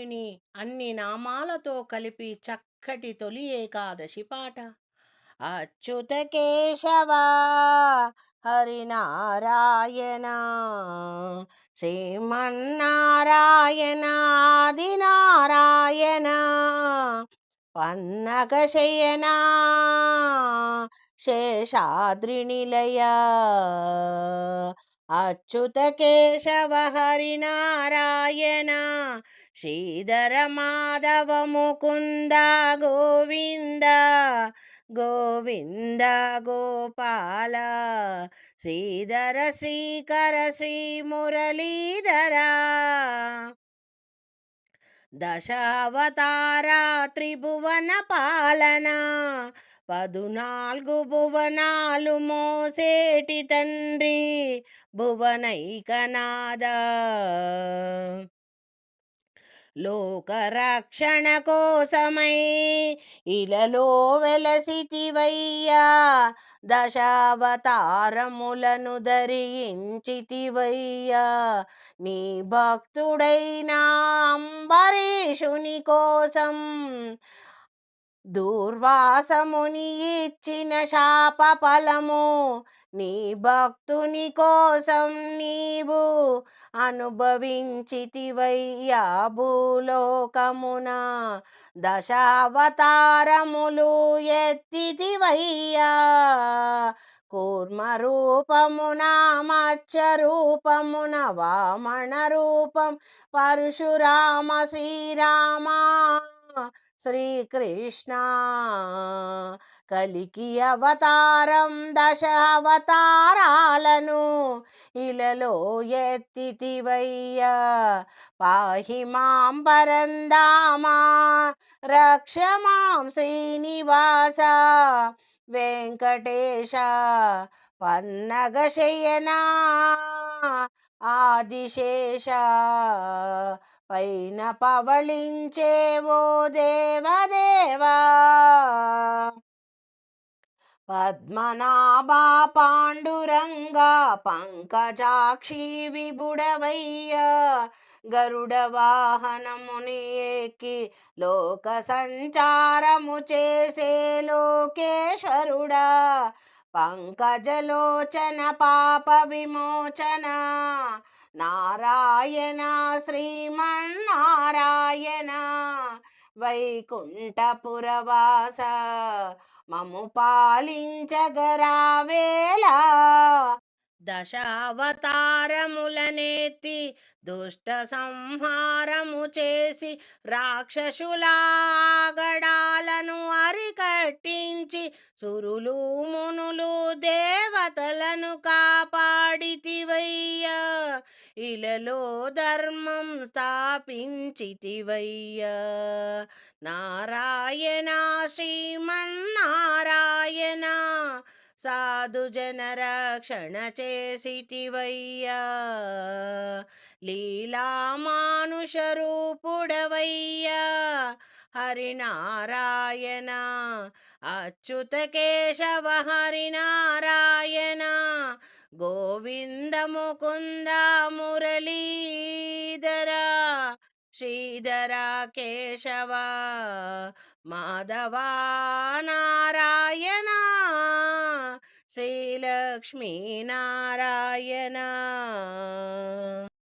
నారాయణి అన్ని నామాలతో కలిపి చక్కటి తొలి ఏకాదశి పాట. అచ్యుత కేశవ హరినారాయణ శ్రీమన్నారాయణ ఆదినారాయణ పన్నగ శేషాద్రినిలయ అచ్యుత కేశవ హరినారాయణ శ్రీధర మాధవ ముకుంద గోవింద గోవింద గోపాల శ్రీధర శ్రీకర శ్రీ మురళీధర దశావతార త్రిభువన పాలన పదునాలుగు భువనాలు మోసేటి తండ్రి భువనైకనాద లోకరక్షణ కోసమై ఇలలో వెలసితివయ్యా దశావతారములను ధరించితివయ్యా. నీ భక్తుడైన అంబరీషుని కోసం దూర్వాసముని ఇచ్చిన శాప ఫలము నీ భక్తుని కోసం నీవు అనుభవించితివయ్యా భూలోకమున. దశావతారములు ఎత్తితివయ్యా కూర్మ రూపమున మత్స్య రూపమున వామణ రూపం పరశురామ శ్రీరామా శ్రీకృష్ణ! కలికి అవతారం దశ అవతారాలను ఇలలో ఎత్తివయ్యా పాహి మాం పరందామా! రక్ష మాం శ్రీనివాస! వెంకటేశ! పన్నగ శయనా! ఆదిశేష! పైన పవళించేవో దేవదేవా. పద్మనాభా పాండురంగా పంకజాక్షి విబుడవయ్య గరుడ వాహనముని ఎక్కి లోక సంచారము చేసే లోకేశ్వరుడా పంకజలోచన పాప విమోచన. నారాయణ శ్రీమన్నారాయణ. వైకుంఠపురవాస మము పాలించగరావేలా దశావతారములనేతి దుష్ట సంహారము చేసి రాక్షసులాగడాలను అరికట్టించి సురులు మునులు దేవతలను కాపాడితివయ్య. ఇలలో ధర్మం స్థాపించితివయ్య. నారాయణ శ్రీమన్నారాయణ సాధు జనరక్షణ చేసిటివయ్యా లీలామానుష రూపుడవయ్యా. హరినారాయణ అచ్యుత కేశవ హరినారాయణ గోవింద ముకుంద మురళీధర శ్రీధర కేశవ మాధవా నారాయణ. श्रीलक्ष्मीनारायणा।